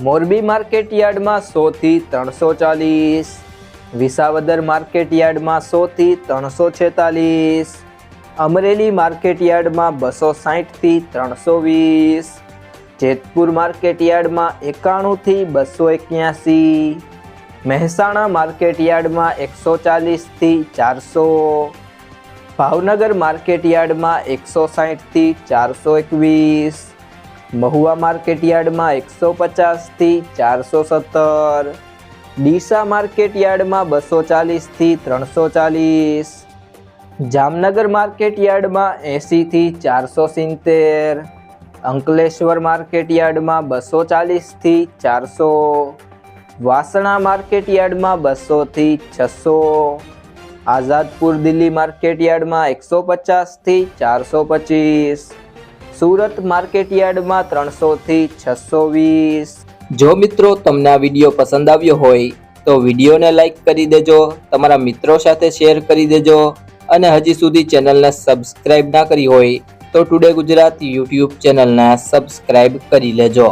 Morbi market યાર્ડમાં સોથી ત્રણસો ચાલીસ. વિસાવદર માર્કેટ યાર્ડમાં સોથી ત્રણસો છેતાલીસ. અમરેલી માર્કેટ યાર્ડમાં બસો સાહીઠથી ત્રણસો વીસ. જેતપુર માર્કેટ યાર્ડમાં એકાણુંથી બસો એક્યાસી. મહેસાણા માર્કેટ યાર્ડમાં એકસો ચાલીસથી ચારસો. ભાવનગર માર્કેટ યાર્ડમાં એકસો સાહીઠથી ચારસો એકવીસ. મહુવા માર્કેટ યાર્ડમાં એકસો પચાસથી ચારસો સત્તર. ડીસા માર્કેટ યાર્ડમાં બસો ચાલીસથી ત્રણસો ચાલીસ. જામનગર માર્કેટ યાર્ડમાં એંસીથી ચારસો સિત્તેર. અંકલેશ્વર માર્કેટ યાર્ડમાં બસો ચાલીસથી ચારસો. વાસણા માર્કેટ યાર્ડમાં બસોથી છસો. આઝાદપુર દિલ્હી માર્કેટ યાર્ડમાં એકસો પચાસથી ચારસો પચીસ. સુરત માર્કેટ યાર્ડમાં ત્રણસોથી છસો વીસ. જો મિત્રો તમને આ વીડિયો પસંદ આવ્યો હોય, તો વિડીયોને લાઈક કરી દેજો, તમારા મિત્રો સાથે શેર કરી દેજો, અને હજી સુધી ચેનલને સબસ્ક્રાઇબ ના કરી હોય, તો ટુડે ગુજરાત યુટ્યુબ ચેનલને સબસ્ક્રાઇબ કરી લેજો.